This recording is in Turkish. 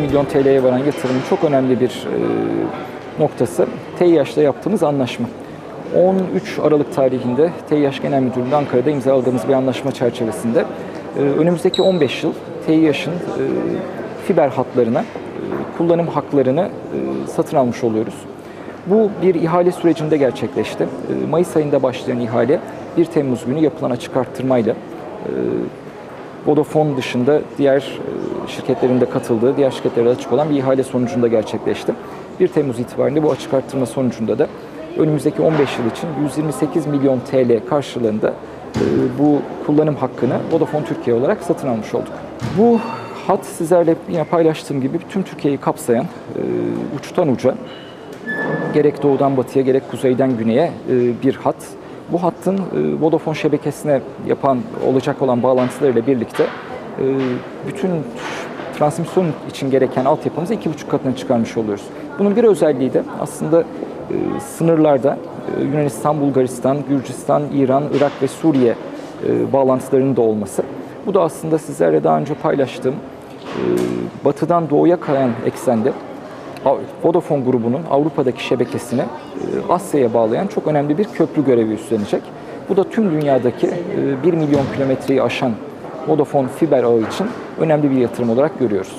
milyon TL'ye varan yatırımın çok önemli bir e, noktası TİH'le yaptığımız anlaşma. 13 Aralık tarihinde TİH Genel Müdürlüğü Ankara'da imzaladığımız bir anlaşma çerçevesinde e, önümüzdeki 15 yıl TİH'in e, fiber hatlarına kullanım haklarını satın almış oluyoruz. Bu bir ihale sürecinde gerçekleşti. Mayıs ayında başlayan ihale 1 Temmuz günü yapılan açık arttırmayla Vodafone dışında diğer e, şirketlerin de katıldığı, diğer şirketlere açık olan bir ihale sonucunda gerçekleşti. 1 Temmuz itibariyle bu açık arttırma sonucunda da önümüzdeki 15 yıl için 128 milyon TL karşılığında e, bu kullanım hakkını Vodafone Türkiye olarak satın almış olduk. Bu hat sizlerle yine paylaştığım gibi tüm Türkiye'yi kapsayan e, uçtan uca gerek doğudan batıya gerek kuzeyden güneye bir hat. Bu hattın e, Vodafone şebekesine yapan olacak olan bağlantılarıyla birlikte e, bütün transmisyon için gereken altyapımızı iki buçuk katına çıkarmış oluyoruz. Bunun bir özelliği de aslında e, sınırlarda Yunanistan, Bulgaristan, Gürcistan, İran, Irak ve Suriye bağlantılarının da olması. Bu da aslında sizlerle daha önce paylaştığım batıdan doğuya kayan eksende Vodafone grubunun Avrupa'daki şebekesini e, Asya'ya bağlayan çok önemli bir köprü görevi üstlenecek. Bu da tüm dünyadaki e, 1 milyon kilometreyi aşan Vodafone fiber ağı için önemli bir yatırım olarak görüyoruz.